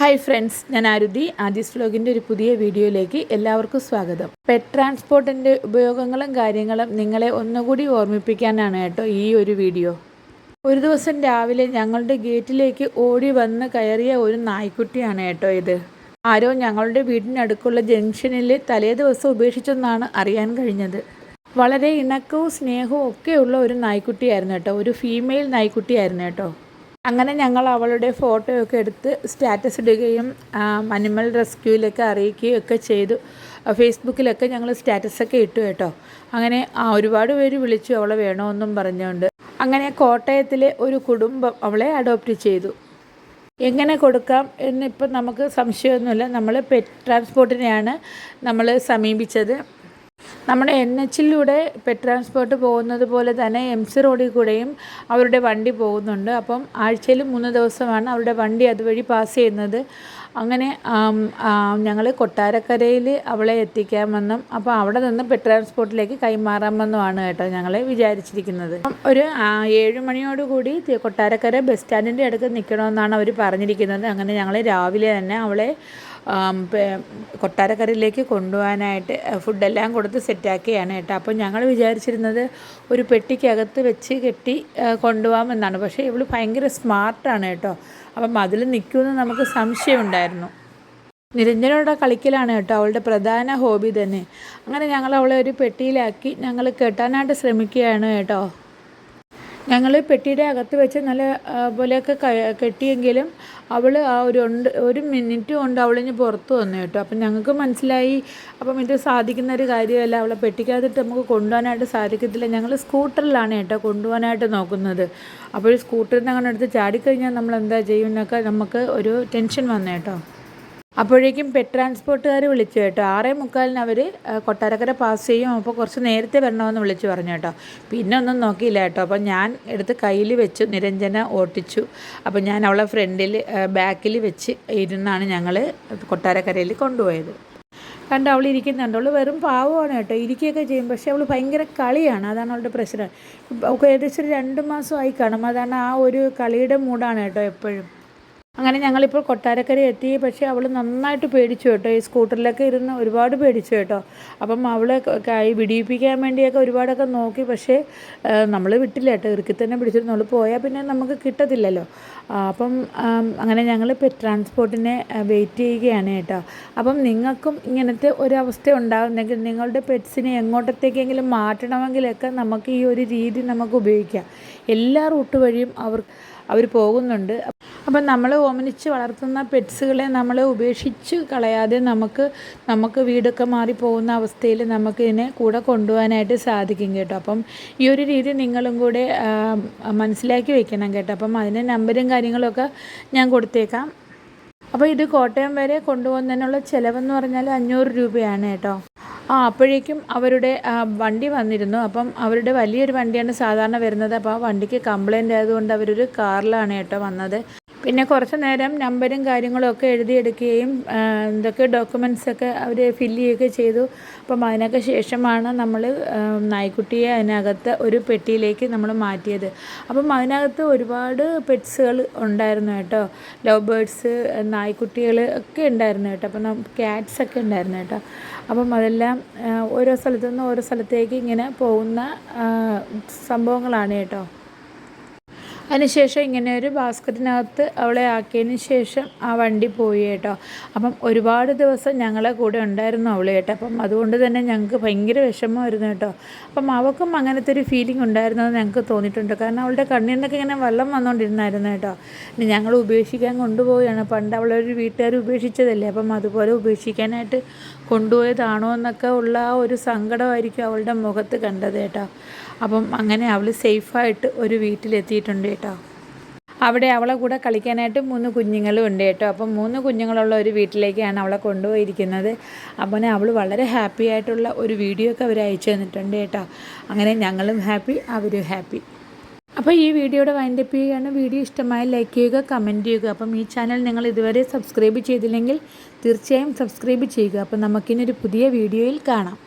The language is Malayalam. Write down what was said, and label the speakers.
Speaker 1: ഹായ് ഫ്രണ്ട്സ് ഞാൻ ആരുതി. ആദിസ് വ്ലോഗിന്റെ ഒരു പുതിയ വീഡിയോയിലേക്ക് എല്ലാവർക്കും സ്വാഗതം. പെറ്റ് ട്രാൻസ്പോർട്ടിന്റെ ഉപയോഗങ്ങളും കാര്യങ്ങളും നിങ്ങളെ ഒന്നുകൂടി ഓർമ്മിപ്പിക്കാനാണ് കേട്ടോ ഈ ഒരു വീഡിയോ. ഒരു ദിവസം രാവിലെ ഞങ്ങളുടെ ഗേറ്റിലേക്ക് ഓടി വന്ന് കയറിയ ഒരു നായ്ക്കുട്ടിയാണ് കേട്ടോ ഇത്. ആരോ ഞങ്ങളുടെ വീടിനടുക്കുള്ള ജംഗ്ഷനിൽ തലേ ദിവസം ഉപേക്ഷിച്ചെന്നാണ് അറിയാൻ കഴിഞ്ഞത്. വളരെ ഇണക്കവും സ്നേഹവും ഒക്കെയുള്ള ഒരു നായ്ക്കുട്ടിയായിരുന്നു കേട്ടോ. ഒരു ഫീമെയിൽ നായ്ക്കുട്ടിയായിരുന്നു കേട്ടോ. അങ്ങനെ ഞങ്ങൾ അവളുടെ ഫോട്ടോയൊക്കെ എടുത്ത് സ്റ്റാറ്റസ് ഇടുകയും അനിമൽ റെസ്ക്യൂവിലൊക്കെ അറിയിക്കുകയും ഒക്കെ ചെയ്തു. ഫേസ്ബുക്കിലൊക്കെ ഞങ്ങൾ സ്റ്റാറ്റസൊക്കെ ഇട്ടു കേട്ടോ. അങ്ങനെ ഒരുപാട് പേര് വിളിച്ചു അവളെ വേണമെന്നും പറഞ്ഞുകൊണ്ട്. അങ്ങനെ കോട്ടയത്തിലെ ഒരു കുടുംബം അവളെ അഡോപ്റ്റ് ചെയ്തു. എങ്ങനെ കൊടുക്കാം എന്നിപ്പം നമുക്ക് സംശയമൊന്നുമില്ല. നമ്മൾ പെറ്റ് ട്രാൻസ്പോർട്ടിനെയാണ് നമ്മൾ സമീപിച്ചത്. നമ്മുടെ എൻ എച്ചിലൂടെ പെറ്റ് ട്രാൻസ്പോർട്ട് പോകുന്നത് പോലെ തന്നെ എം സി റോഡിൽ കൂടെയും അവരുടെ വണ്ടി പോകുന്നുണ്ട്. അപ്പം ആഴ്ചയിൽ മൂന്ന് ദിവസമാണ് അവരുടെ വണ്ടി അതുവഴി പാസ് ചെയ്യുന്നത്. അങ്ങനെ ഞങ്ങൾ കൊട്ടാരക്കരയിൽ അവളെ എത്തിക്കാമെന്നും അപ്പോൾ അവിടെ നിന്ന് പെറ്റ് ട്രാൻസ്പോർട്ടിലേക്ക് കൈമാറാമെന്നുമാണ് കേട്ടോ ഞങ്ങൾ വിചാരിച്ചിരിക്കുന്നത്. ഒരു ഏഴ് മണിയോടുകൂടി കൊട്ടാരക്കര ബസ് സ്റ്റാൻഡിന്റെ അടുത്ത് നിൽക്കണമെന്നാണ് അവർ പറഞ്ഞിരിക്കുന്നത്. അങ്ങനെ ഞങ്ങൾ രാവിലെ തന്നെ അവളെ കൊട്ടാരക്കരയിലേക്ക് കൊണ്ടുപോകാനായിട്ട് ഫുഡെല്ലാം കൊടുത്ത് സെറ്റാക്കിയാണ് കേട്ടോ. അപ്പോൾ ഞങ്ങൾ വിചാരിച്ചിരുന്നത് ഒരു പെട്ടിക്കകത്ത് വെച്ച് കെട്ടി കൊണ്ടുപോകാമെന്നാണ് പക്ഷേ ഇവൾ ഭയങ്കര സ്മാർട്ടാണ് കേട്ടോ. അപ്പം അതിൽ നിൽക്കുമെന്ന് നമുക്ക് സംശയമുണ്ടായിരുന്നു. നിരഞ്ജനോടെ കളിക്കലാണ് കേട്ടോ അവളുടെ പ്രധാന ഹോബി തന്നെ. അങ്ങനെ ഞങ്ങൾ അവളെ ഒരു പെട്ടിയിലാക്കി ഞങ്ങൾ കെട്ടാനായിട്ട് ശ്രമിക്കുകയാണ് കേട്ടോ. ഞങ്ങൾ പെട്ടിയുടെ അകത്ത് വെച്ച് നല്ല പോലെയൊക്കെ കെട്ടിയെങ്കിലും അവൾ ആ ഒരു ഉണ്ട് ഒരു മിനിറ്റ് കൊണ്ട് അവളിഞ്ഞ് പുറത്ത് വന്നു കേട്ടോ. അപ്പം ഞങ്ങൾക്ക് മനസ്സിലായി. അപ്പം ഇത് സാധിക്കുന്ന ഒരു കാര്യമല്ല. അവളെ പെട്ടിക്കകത്തിട്ട് നമുക്ക് കൊണ്ടുപോകാനായിട്ട് സാധിക്കത്തില്ല. ഞങ്ങൾ സ്കൂട്ടറിലാണ് കേട്ടോ കൊണ്ടുപോകാനായിട്ട് നോക്കുന്നത്. അപ്പോൾ സ്കൂട്ടറിൽ നിന്ന് അങ്ങനെ എടുത്ത് ചാടിക്കഴിഞ്ഞാൽ നമ്മൾ എന്താ ചെയ്യുമെന്നൊക്കെ നമുക്ക് ഒരു ടെൻഷൻ വന്നു കേട്ടോ. അപ്പോഴേക്കും പെറ്റ് ട്രാൻസ്പോർട്ടുകാർ വിളിച്ചു കേട്ടോ. ആറേ മുക്കാലിന് അവർ കൊട്ടാരക്കര പാസ് ചെയ്യും. അപ്പോൾ കുറച്ച് നേരത്തെ വരണമെന്ന് വിളിച്ചു പറഞ്ഞു കേട്ടോ. പിന്നെ ഒന്നും നോക്കിയില്ല കേട്ടോ. അപ്പോൾ ഞാൻ എടുത്ത് കയ്യിൽ വെച്ചു നിരഞ്ജന ഓട്ടിച്ചു. അപ്പോൾ ഞാൻ അവളെ ഫ്രണ്ടിൽ ബാക്കിൽ വെച്ച് ഇരുന്നാണ് ഞങ്ങൾ കൊട്ടാരക്കരയിൽ കൊണ്ടുപോയത്. കണ്ട് അവൾ ഇരിക്കുന്നുണ്ട്. അവൾ വെറും പാവമാണ് കേട്ടോ. ഇരിക്കുകയൊക്കെ ചെയ്യും. പക്ഷേ അവൾ ഭയങ്കര കളിയാണ്. അതാണ് അവളുടെ പ്രശ്നം. ഏകദേശം രണ്ട് മാസമായി കാണും. അതാണ് ആ ഒരു കളിയുടെ മൂഡാണ് കേട്ടോ എപ്പോഴും. അങ്ങനെ ഞങ്ങളിപ്പോൾ കൊട്ടാരക്കര എത്തി. പക്ഷേ അവൾ നന്നായിട്ട് പേടിച്ചു കേട്ടോ. ഈ സ്കൂട്ടറിലൊക്കെ ഇരുന്ന് ഒരുപാട് പേടിച്ചു കേട്ടോ. അപ്പം അവളെ കൈ വിടിയിപ്പിക്കാൻ വേണ്ടിയൊക്കെ ഒരുപാടൊക്കെ നോക്കി. പക്ഷേ നമ്മൾ വിട്ടില്ല കേട്ടോ. ഇറുക്കി തന്നെ പിടിച്ചിരുന്നു അവൾ പോയാൽ പിന്നെ നമുക്ക് കിട്ടത്തില്ലല്ലോ. അപ്പം അങ്ങനെ ഞങ്ങൾ പെറ്റ് ട്രാൻസ്പോർട്ടിനെ വെയിറ്റ് ചെയ്യുകയാണ് കേട്ടോ. അപ്പം നിങ്ങൾക്കും ഇങ്ങനത്തെ ഒരവസ്ഥ ഉണ്ടാകുന്നെങ്കിൽ നിങ്ങളുടെ പെറ്റ്സിനെ എങ്ങോട്ടത്തേക്കെങ്കിലും മാറ്റണമെങ്കിലൊക്കെ നമുക്ക് ഈ ഒരു രീതി നമുക്ക് ഉപയോഗിക്കാം. എല്ലാ റൂട്ട് വഴിയും അവർ അവർ പോകുന്നുണ്ട്. അപ്പം നമ്മൾ ഓമനിച്ച് വളർത്തുന്ന പെറ്റ്സുകളെ നമ്മൾ ഉപേക്ഷിച്ച് കളയാതെ നമുക്ക് നമുക്ക് വീടൊക്കെ മാറി പോകുന്ന അവസ്ഥയിൽ നമുക്ക് ഇതിനെ കൂടെ കൊണ്ടുപോകാനായിട്ട് സാധിക്കും കേട്ടോ. അപ്പം ഈ ഒരു രീതി നിങ്ങളും കൂടെ മനസ്സിലാക്കി വെക്കണം കേട്ടോ. അപ്പം അതിന്റെ നമ്പരും കാര്യങ്ങളൊക്കെ ഞാൻ കൊടുത്തേക്കാം. അപ്പോൾ ഇത് കോട്ടയം വരെ കൊണ്ടുപോകുന്നതിനുള്ള ചിലവെന്ന് പറഞ്ഞാൽ അഞ്ഞൂറ് രൂപയാണ് കേട്ടോ. ആ അപ്പോഴേക്കും അവരുടെ വണ്ടി വന്നിരുന്നു. അപ്പം അവരുടെ വലിയൊരു വണ്ടിയാണ് സാധാരണ വരുന്നത്. അപ്പോൾ ആ വണ്ടിക്ക് കംപ്ലൈന്റ് ആയതുകൊണ്ട് അവരൊരു കാറിലാണ് കേട്ടോ വന്നത്. പിന്നെ കുറച്ച് നേരം നമ്പരും കാര്യങ്ങളും ഒക്കെ എഴുതിയെടുക്കുകയും എന്തൊക്കെ ഡോക്യുമെൻസൊക്കെ അവർ ഫില്ല് ചെയ്യുകയൊക്കെ ചെയ്തു. അപ്പം അതിനൊക്കെ ശേഷമാണ് നമ്മൾ നായ്ക്കുട്ടിയെ അതിനകത്ത് ഒരു പെട്ടിയിലേക്ക് നമ്മൾ മാറ്റിയത്. അപ്പം അതിനകത്ത് ഒരുപാട് പെറ്റ്സുകൾ ഉണ്ടായിരുന്നു കേട്ടോ. ലവ് ബേഡ്സ് നായ്ക്കുട്ടികൾ ഒക്കെ ഉണ്ടായിരുന്നു കേട്ടോ. അപ്പം ക്യാറ്റ്സ് ഒക്കെ ഉണ്ടായിരുന്നു കേട്ടോ. അപ്പം അതെല്ലാം ഓരോ സ്ഥലത്തു നിന്ന് ഓരോ സ്ഥലത്തേക്ക് ഇങ്ങനെ പോകുന്ന സംഭവങ്ങളാണ് കേട്ടോ. അതിനുശേഷം ഇങ്ങനെ ഒരു ബാസ്ക്കറ്റിനകത്ത് അവളെ ആക്കിയതിന് ശേഷം ആ വണ്ടി പോയി കേട്ടോ. അപ്പം ഒരുപാട് ദിവസം ഞങ്ങളെ കൂടെ ഉണ്ടായിരുന്നു അവൾ കേട്ടോ. അപ്പം അതുകൊണ്ട് തന്നെ ഞങ്ങൾക്ക് ഭയങ്കര വിഷമമായിരുന്നു കേട്ടോ. അപ്പം അവൾക്കും അങ്ങനത്തെ ഒരു ഫീലിംഗ് ഉണ്ടായിരുന്നത് ഞങ്ങൾക്ക് തോന്നിയിട്ടുണ്ട്. കാരണം അവളുടെ കണ്ണിൽ നിന്നൊക്കെ ഇങ്ങനെ വെള്ളം വന്നുകൊണ്ടിരുന്നായിരുന്നു കേട്ടോ. ഇനി ഞങ്ങൾ ഉപേക്ഷിക്കാൻ കൊണ്ടുപോവുകയാണ്. പണ്ട് അവളൊരു വീട്ടുകാർ ഉപേക്ഷിച്ചതല്ലേ. അപ്പം അതുപോലെ ഉപേക്ഷിക്കാനായിട്ട് കൊണ്ടുപോയതാണോ എന്നൊക്കെ ഉള്ള ആ ഒരു സങ്കടമായിരിക്കും അവളുടെ മുഖത്ത് കണ്ടത് കേട്ടോ. അപ്പം അങ്ങനെ അവൾ സേഫായിട്ട് ഒരു വീട്ടിലെത്തിയിട്ടുണ്ട്. കേട്ടോ. അവിടെ അവളെ കൂടെ കളിക്കാനായിട്ട് മൂന്ന് കുഞ്ഞുങ്ങളും ഉണ്ട് കേട്ടോ. അപ്പം മൂന്ന് കുഞ്ഞുങ്ങളുള്ള ഒരു വീട്ടിലേക്കാണ് അവളെ കൊണ്ടുപോയിരിക്കുന്നത്. അപ്പോൾ അവൾ വളരെ ഹാപ്പി ആയിട്ടുള്ള ഒരു വീഡിയോ ഒക്കെ അവർ അയച്ചു തന്നിട്ടുണ്ട് കേട്ടോ. അങ്ങനെ ഞങ്ങളും ഹാപ്പി അവരും ഹാപ്പി. അപ്പോൾ ഈ വീഡിയോയുടെ വൈൻഡപ്പ് ചെയ്യുകയാണ്. വീഡിയോ ഇഷ്ടമായി ലൈക്ക് ചെയ്യുക കമന്റ് ചെയ്യുക. അപ്പം ഈ ചാനൽ നിങ്ങൾ ഇതുവരെ സബ്സ്ക്രൈബ് ചെയ്തില്ലെങ്കിൽ തീർച്ചയായും സബ്സ്ക്രൈബ് ചെയ്യുക. അപ്പം നമുക്കിനൊരു പുതിയ വീഡിയോയിൽ കാണാം.